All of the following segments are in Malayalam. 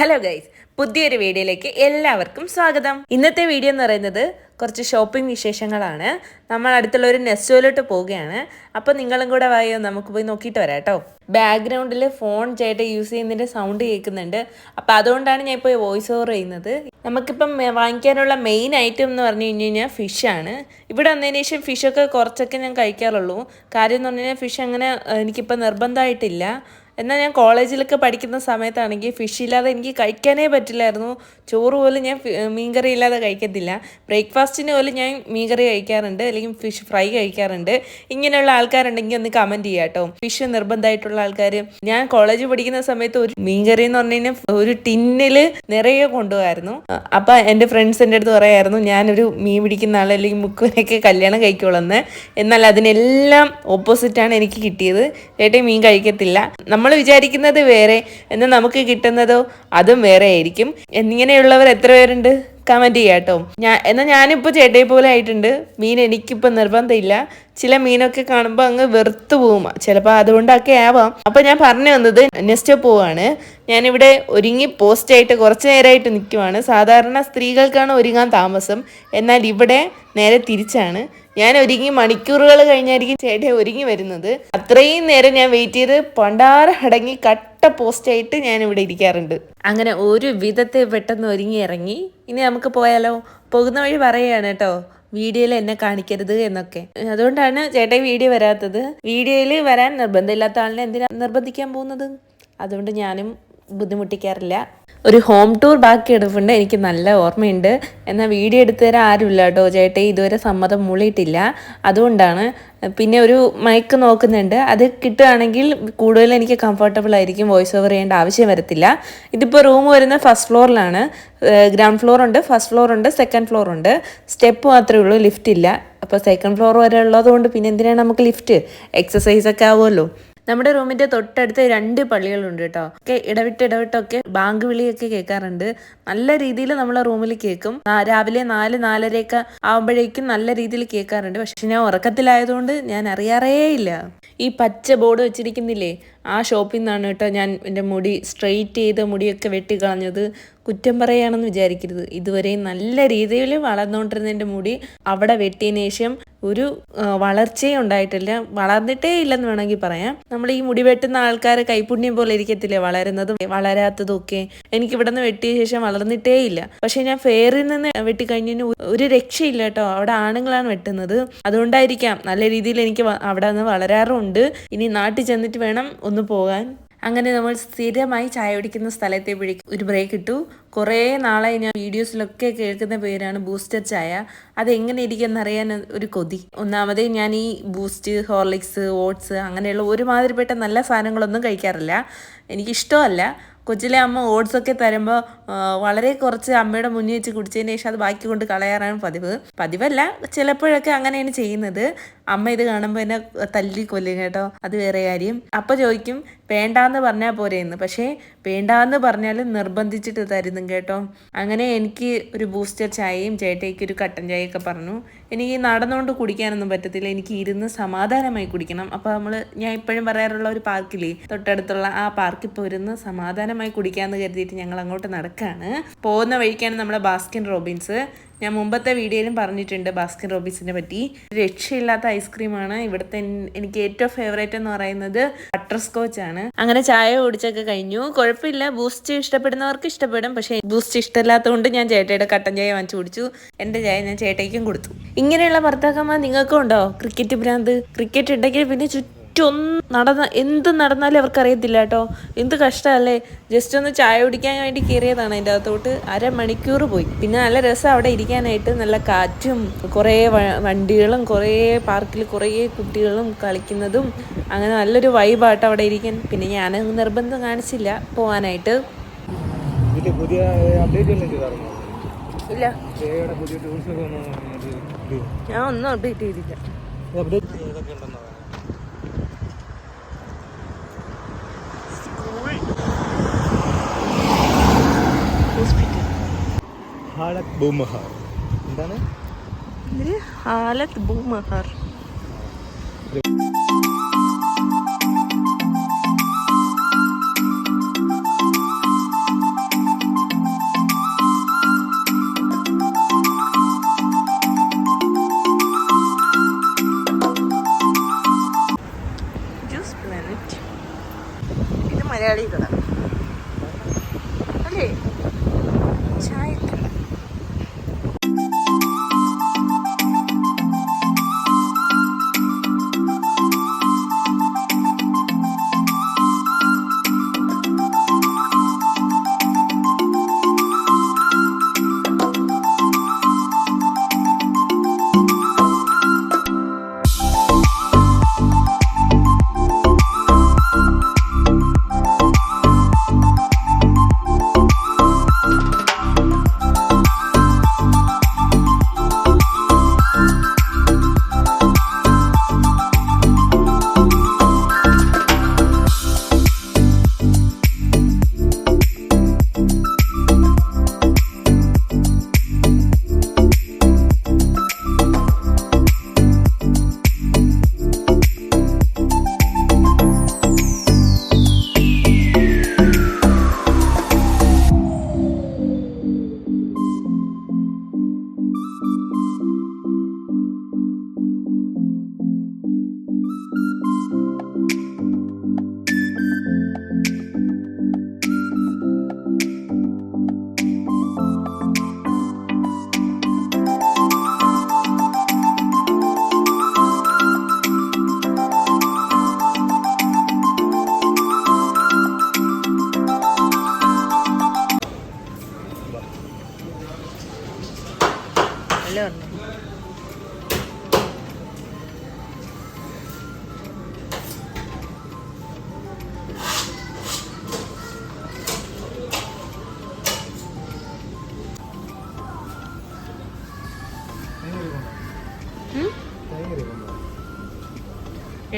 ഹലോ ഗൈസ് പുതിയൊരു വീഡിയോയിലേക്ക് എല്ലാവർക്കും സ്വാഗതം. ഇന്നത്തെ വീഡിയോ എന്ന് പറയുന്നത് കുറച്ച് ഷോപ്പിംഗ് വിശേഷങ്ങളാണ്. നമ്മൾ അടുത്തുള്ള ഒരു നെസ്റ്റോയിലോട്ട് പോവുകയാണ്. അപ്പോൾ നിങ്ങളും കൂടെ വായോ നമുക്ക് പോയി നോക്കിയിട്ട് വരാം കേട്ടോ. ബാക്ക്ഗ്രൗണ്ടിൽ ഫോൺ ചേട്ടൻ യൂസ് ചെയ്യുന്നതിന്റെ സൗണ്ട് കേൾക്കുന്നുണ്ട്. അപ്പോൾ അതുകൊണ്ടാണ് ഞാൻ ഇപ്പോൾ വോയിസ് ഓവർ ചെയ്യുന്നത്. നമുക്കിപ്പം വാങ്ങിക്കാനുള്ള മെയിൻ ഐറ്റം എന്ന് പറഞ്ഞു കഴിഞ്ഞു കഴിഞ്ഞാൽ ഫിഷാണ് ഇവിടെ വന്നതിന് ശേഷം ഫിഷൊക്കെ കുറച്ചൊക്കെ ഞാൻ കഴിക്കാറുള്ളൂ. കാര്യം എന്ന് പറഞ്ഞു കഴിഞ്ഞാൽ ഫിഷ് അങ്ങനെ എനിക്കിപ്പോൾ നിർബന്ധമായിട്ടില്ല. എന്നാൽ ഞാൻ കോളേജിലൊക്കെ പഠിക്കുന്ന സമയത്താണെങ്കിൽ ഫിഷ് ഇല്ലാതെ എനിക്ക് കഴിക്കാനേ പറ്റില്ലായിരുന്നു. ചോറ് പോലും ഞാൻ മീൻകറി ഇല്ലാതെ കഴിക്കത്തില്ല. ബ്രേക്ക്ഫാസ്റ്റിന് പോലും ഞാൻ മീൻകറി കഴിക്കാറുണ്ട്. അല്ലെങ്കിൽ ഫിഷ് ഫ്രൈ കഴിക്കാറുണ്ട്. ഇങ്ങനെയുള്ള ആൾക്കാരുണ്ടെങ്കിൽ ഒന്ന് കമന്റ് ചെയ്യാം കേട്ടോ. ഫിഷ് നിർബന്ധമായിട്ടുള്ള ആൾക്കാർ ഞാൻ കോളേജ് പഠിക്കുന്ന സമയത്ത് ഒരു മീൻകറി എന്ന് പറഞ്ഞു കഴിഞ്ഞാൽ ഒരു ടിന്നിൽ നിറയെ കൊണ്ടുപോകായിരുന്നു. അപ്പം എന്റെ ഫ്രണ്ട്സ് എന്റെ അടുത്ത് പറയായിരുന്നു ഞാനൊരു മീൻ പിടിക്കുന്ന ആൾ അല്ലെങ്കിൽ മുക്കുവിനൊക്കെ കല്യാണം കഴിക്കുള്ളെന്ന് എന്നാൽ അതിനെല്ലാം ഓപ്പോസിറ്റാണ് എനിക്ക് കിട്ടിയത്. ചേട്ടൻ മീൻ കഴിക്കത്തില്ല. നമ്മൾ വിചാരിക്കുന്നത് വേറെ എന്നാൽ നമുക്ക് കിട്ടുന്നതോ അതും വേറെ ആയിരിക്കും. എന്നിങ്ങനെയുള്ളവർ എത്ര പേരുണ്ട്? കമന്റ് ചെയ്യാം കേട്ടോ ഞാൻ എന്നാൽ ഞാനിപ്പോൾ ചേട്ടയെ പോലെ ആയിട്ടുണ്ട്. മീൻ എനിക്കിപ്പോൾ നിർബന്ധമില്ല. ചില മീനൊക്കെ കാണുമ്പോൾ അങ്ങ് വെറുത്തു പോവും. ചിലപ്പോൾ അതുകൊണ്ടൊക്കെ ആവാം. അപ്പോൾ ഞാൻ പറഞ്ഞു വന്നത് നെസ്റ്റ് പോവാണ്. ഞാനിവിടെ ഒരുങ്ങി പോസ്റ്റ് ആയിട്ട് കുറച്ച് നേരമായിട്ട് നിൽക്കുവാണ് സാധാരണ സ്ത്രീകൾക്കാണ് ഒരുങ്ങാൻ താമസം. എന്നാൽ ഇവിടെ നേരെ തിരിച്ചാണ്. ഞാൻ ഒരുങ്ങി മണിക്കൂറുകൾ കഴിഞ്ഞായിരിക്കും ചേട്ടൻ ഒരുങ്ങി വരുന്നത്. അത്രയും നേരം ഞാൻ വെയിറ്റ് ചെയ്ത് പണ്ടാറ അടങ്ങി കട്ട പോസ്റ്റായിട്ട് ഞാൻ ഇവിടെ ഇരിക്കാറുണ്ട്. അങ്ങനെ ഒരു വിധത്തെ പെട്ടെന്ന് ഒരുങ്ങി ഇറങ്ങി. ഇനി നമുക്ക് പോയാലോ? പോകുന്ന വഴി പറയുകയാണ് കേട്ടോ. വീഡിയോയിൽ എന്നെ കാണിക്കരുത് എന്നൊക്കെ. അതുകൊണ്ടാണ് ചേട്ടൻ വീഡിയോ വരാത്തത്. വീഡിയോയിൽ വരാൻ നിർബന്ധമില്ലാത്ത ആളിനെ എന്തിനാ നിർബന്ധിക്കാൻ പോകുന്നത്? അതുകൊണ്ട് ഞാനും ബുദ്ധിമുട്ടിക്കാറില്ല. ഒരു ഹോം ടൂർ ബാക്കി എടുപ്പുണ്ട്. എനിക്ക് നല്ല ഓർമ്മയുണ്ട്. എന്നാൽ വീഡിയോ എടുത്തു തരാൻ ആരുമില്ല കേട്ടോ. ചേട്ടൻ ഇതുവരെ സമ്മതം മൂളിയിട്ടില്ല. അതുകൊണ്ടാണ് പിന്നെ ഒരു മൈക്ക് നോക്കുന്നുണ്ട്. അത് കിട്ടുകയാണെങ്കിൽ കൂടുതൽ എനിക്ക് കംഫർട്ടബിൾ ആയിരിക്കും വോയിസ് ഓവർ ചെയ്യേണ്ട ആവശ്യം വരത്തില്ല. ഇതിപ്പോൾ റൂം വരുന്ന ഫസ്റ്റ് ഫ്ലോറിലാണ് ഗ്രൗണ്ട് ഫ്ലോർ ഉണ്ട് ഫസ്റ്റ് ഫ്ലോർ ഉണ്ട് സെക്കൻഡ് ഫ്ലോർ ഉണ്ട്. സ്റ്റെപ്പ് മാത്രമേ ഉള്ളൂ ലിഫ്റ്റ് ഇല്ല. അപ്പോൾ സെക്കൻഡ് ഫ്ലോർ വരെ ഉള്ളതുകൊണ്ട് പിന്നെ എന്തിനാണ് നമുക്ക് ലിഫ്റ്റ് എക്സസൈസ് ഒക്കെ ആവുമല്ലോ. നമ്മുടെ റൂമിന്റെ തൊട്ടടുത്ത് രണ്ട് പള്ളികളുണ്ട് കേട്ടോ. ഒക്കെ ഇടവിട്ട് ഇടവിട്ടൊക്കെ ബാങ്ക് വിളിയൊക്കെ കേൾക്കാറുണ്ട്. നല്ല രീതിയിൽ നമ്മളെ റൂമിൽ കേൾക്കും. രാവിലെ നാല് നാലരയൊക്കെ ആവുമ്പോഴേക്കും നല്ല രീതിയിൽ കേൾക്കാറുണ്ട്. പക്ഷെ ഞാൻ ഉറക്കത്തിലായതുകൊണ്ട് ഞാൻ അറിയാറേ ഇല്ല ഈ പച്ച ബോർഡ് വെച്ചിരിക്കുന്നില്ലേ ആ ഷോപ്പിൽ നിന്നാണ് കേട്ടോ ഞാൻ എന്റെ മുടി സ്ട്രെയിറ്റ് ചെയ്ത് മുടിയൊക്കെ വെട്ടി വെട്ടിക്കളഞ്ഞത്. കുറ്റം പറയുകയാണെന്ന് വിചാരിക്കരുത്. ഇതുവരെ നല്ല രീതിയിൽ വളർന്നുകൊണ്ടിരുന്ന എന്റെ മുടി അവിടെ വെട്ടിയതിന് ശേഷം ഒരു വളർച്ചയും ഉണ്ടായിട്ടില്ല. വളർന്നിട്ടേ ഇല്ലെന്ന് വേണമെങ്കിൽ പറയാം. നമ്മൾ ഈ മുടി വെട്ടുന്ന ആൾക്കാർ കൈപുണ്യം പോലെ ഇരിക്കത്തില്ലേ വളരുന്നതും വളരാത്തതും ഒക്കെ എനിക്ക് ഇവിടെ നിന്ന് വെട്ടിയ ശേഷം വളർന്നിട്ടേ ഇല്ല. പക്ഷെ ഞാൻ ഫെയറിൽ നിന്ന് വെട്ടി വെട്ടിക്കഴിഞ്ഞതിന് ഒരു രക്ഷയില്ല കേട്ടോ. അവിടെ ആണുങ്ങളാണ് വെട്ടുന്നത്. അതുകൊണ്ടായിരിക്കാം നല്ല രീതിയിൽ എനിക്ക് അവിടെ നിന്ന് വളരാറുണ്ട്. ഇനി നാട്ടിൽ ചെന്നിട്ട് വേണം ഒന്ന് പോകാൻ. അങ്ങനെ നമ്മൾ സ്ഥിരമായി ചായ കുടിക്കുന്ന സ്ഥലത്തെപ്പോഴേക്കും ഒരു ബ്രേക്ക് ഇട്ടു. കുറേ നാളായി ഞാൻ വീഡിയോസിലൊക്കെ കേൾക്കുന്ന പേരാണ് ബൂസ്റ്റർ ചായ. അതെങ്ങനെ ഇരിക്കുമെന്ന് അറിയാൻ ഒരു കൊതി. ഒന്നാമതേ ഞാൻ ഈ ബൂസ്റ്റ് ഹോർലിക്സ് ഓട്സ് അങ്ങനെയുള്ള ഒരുമാതിരിപ്പെട്ട നല്ല സാധനങ്ങളൊന്നും കഴിക്കാറില്ല. എനിക്കിഷ്ടമല്ല. കൊച്ചിലെ അമ്മ ഓട്സൊക്കെ തരുമ്പോൾ വളരെ കുറച്ച് അമ്മയുടെ മുന്നിൽ വെച്ച് കുടിച്ചതിന് ശേഷം അത് ബാക്കി കൊണ്ട് കളയാറാണ് പതിവ്. പതിവല്ല ചിലപ്പോഴൊക്കെ അങ്ങനെയാണ് ചെയ്യുന്നത്. അമ്മ ഇത് കാണുമ്പോൾ എന്നെ തല്ലി കൊല്ലും കേട്ടോ. അത് വേറെ കാര്യം. അപ്പം ചോദിക്കും വേണ്ടാന്ന് പറഞ്ഞാൽ പോരെയെന്ന് പക്ഷേ വേണ്ടാന്ന് പറഞ്ഞാലും നിർബന്ധിച്ചിട്ട് തരുന്നു കേട്ടോ. അങ്ങനെ എനിക്ക് ഒരു ബൂസ്റ്റർ ചായയും ചേട്ടയ്ക്ക് ഒരു കട്ടൻ ചായയൊക്കെ പറഞ്ഞു. എനിക്ക് നടന്നുകൊണ്ട് കുടിക്കാനൊന്നും പറ്റത്തില്ല. എനിക്ക് ഇരുന്ന് സമാധാനമായി കുടിക്കണം. അപ്പോൾ നമ്മൾ ഞാൻ ഇപ്പോഴും പറയാറുള്ള ഒരു പാർക്കില്ലേ തൊട്ടടുത്തുള്ള ആ പാർക്കിൽ പോയിരുന്ന് സമാധാനമായി കുടിക്കാമെന്ന് കരുതിയിട്ട് ഞങ്ങൾ അങ്ങോട്ട് നടക്കുകയാണ് പോകുന്ന വഴിക്കാണ് നമ്മുടെ ബാസ്കിൻ റോബിൻസ്. ഞാൻ മുമ്പത്തെ വീഡിയോയിലും പറഞ്ഞിട്ടുണ്ട് ബാസ്കിൻ റോബിൻസിനെ പറ്റി. രക്ഷയില്ലാത്ത ഐസ്ക്രീമാണ്. ഇവിടുത്തെ എനിക്ക് ഏറ്റവും ഫേവറേറ്റ് എന്ന് പറയുന്നത് ബട്ടർ സ്കോച്ച് ആണ്. അങ്ങനെ ചായ കുടിച്ചൊക്കെ കഴിഞ്ഞു. കുഴപ്പമില്ല. ബൂസ്റ്റ് ഇഷ്ടപ്പെടുന്നവർക്ക് ഇഷ്ടപ്പെടും. പക്ഷേ ബൂസ്റ്റ് ഇഷ്ടമില്ലാത്തതുകൊണ്ട് ഞാൻ ചേട്ടയുടെ കട്ടൻ ചായ വാങ്ങിച്ചു കുടിച്ചു. എന്റെ ചായ ഞാൻ ചേട്ടയ്ക്കും കൊടുത്തു. ഇങ്ങനെയുള്ള ഭർത്താക്കന്മാർ നിങ്ങൾക്കും ഉണ്ടോ? ക്രിക്കറ്റ് ഭ്രാന്ത്. ക്രിക്കറ്റ് ഉണ്ടെങ്കിൽ പിന്നെ ചുറ്റും ഒന്ന് നടന്ന എന്ത് നടന്നാലും അവർക്കറിയത്തില്ല കേട്ടോ. എന്ത് കഷ്ടമല്ലേ? ജസ്റ്റ് ഒന്ന് ചായ കുടിക്കാൻ വേണ്ടി കയറിയതാണ് അതിന്റെ അകത്തോട്ട്. അരമണിക്കൂർ പോയി. പിന്നെ നല്ല രസം അവിടെ ഇരിക്കാനായിട്ട് നല്ല കാറ്റും കുറേ വണ്ടികളും കുറേ പാർക്കിൽ കുറേ കുട്ടികളും കളിക്കുന്നതും അങ്ങനെ നല്ലൊരു വൈബാട്ടോ അവിടെ ഇരിക്കാൻ. പിന്നെ ഞാൻ നിർബന്ധം കാണിച്ചില്ല പോവാനായിട്ട്. പുതിയ അപ്ഡേറ്റ് ഇല്ല. ഞാൻ ഒന്നും അപ്ഡേറ്റ് ചെയ്തില്ല. ഹാലത് ബൂമഹാർ. എന്താണ്? ഹാലത് ബൂമഹാർ. മലയാളി കട അല്ലേ? ചായ അല്ലേ വന്നു.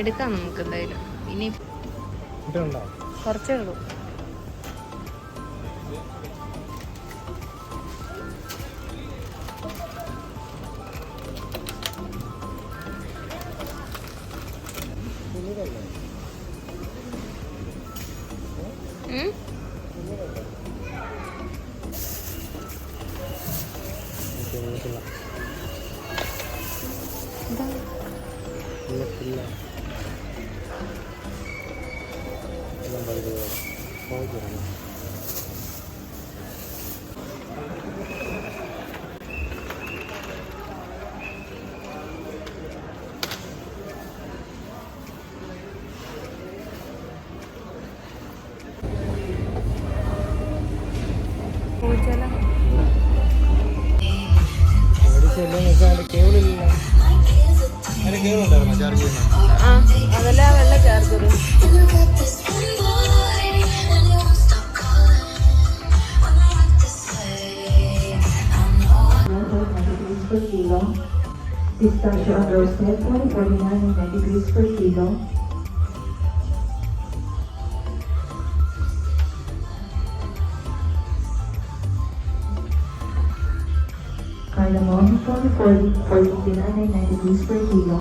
എടുക്കാം നമുക്ക് എന്തായാലും. ഇനി കുറച്ചേ ഉള്ളൂ. അതല്ല വെള്ള charger per kilo. Pistachio roasted, 149 degrees per kilo. Cardamom, 140, 49 degrees per kilo.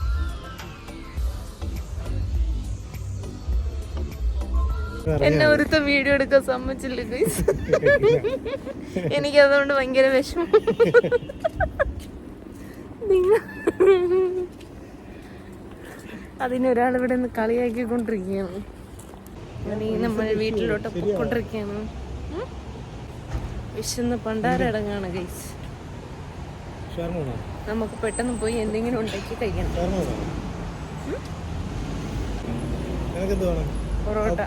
എന്നെ ഒരുത്ത വീഡിയോ എടുക്കാൻ സമ്മതിച്ചില്ല ഗൈസ് എനിക്ക് അതുകൊണ്ട് ഭയങ്കര വിഷമം അതിനൊരാൾ ഇവിടെ നിന്ന് കളിയാക്കിക്കൊണ്ടിരിക്കുകയാണ്. നമ്മൾ വീട്ടിലോട്ട് പോയിക്കൊണ്ടിരിക്കുകയാണ്? വിശന്ന് പണ്ടാരടങ്ങാണ് ഗൈസ് നമുക്ക് പെട്ടെന്ന് പോയി എന്തെങ്കിലും ഉണ്ടാക്കി കഴിക്കണം. പൊറോട്ട.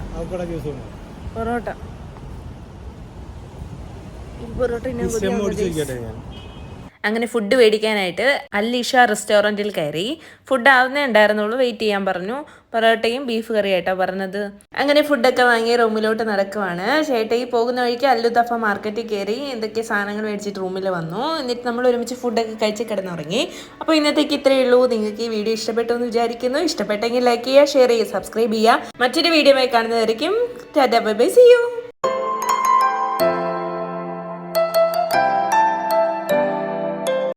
പൊറോട്ട. പൊറോട്ട അങ്ങനെ ഫുഡ് മേടിക്കാനായിട്ട് അല്ലീഷ റെസ്റ്റോറന്റിൽ കയറി. ഫുഡ് ആവുന്നേ ഉണ്ടായിരുന്നുള്ളൂ. വെയിറ്റ് ചെയ്യാൻ പറഞ്ഞു. പൊറോട്ടയും ബീഫ് കറിയായിട്ടോ പറഞ്ഞത്. അങ്ങനെ ഫുഡൊക്കെ വാങ്ങി റൂമിലോട്ട് നടക്കുവാണ്. ചേട്ടയി പോകുന്ന വഴിക്ക് അല്ലുതഫ മാർക്കറ്റിൽ കയറി എന്തൊക്കെ സാധനങ്ങൾ മേടിച്ചിട്ട് റൂമിൽ വന്നു. എന്നിട്ട് നമ്മൾ ഒരുമിച്ച് ഫുഡൊക്കെ കഴിച്ച് കിടന്നുറങ്ങി. അപ്പോൾ ഇന്നത്തേക്ക് ഇത്രയേ ഉള്ളൂ. നിങ്ങൾക്ക് ഈ വീഡിയോ ഇഷ്ടപ്പെട്ടു എന്ന് വിചാരിക്കുന്നു. ഇഷ്ടപ്പെട്ടെങ്കിൽ ലൈക്ക് ചെയ്യുക ഷെയർ ചെയ്യുക സബ്സ്ക്രൈബ് ചെയ്യുക. മറ്റൊരു വീഡിയോ ആയി കാണുന്നതായിരിക്കും ബൈ ബൈ യു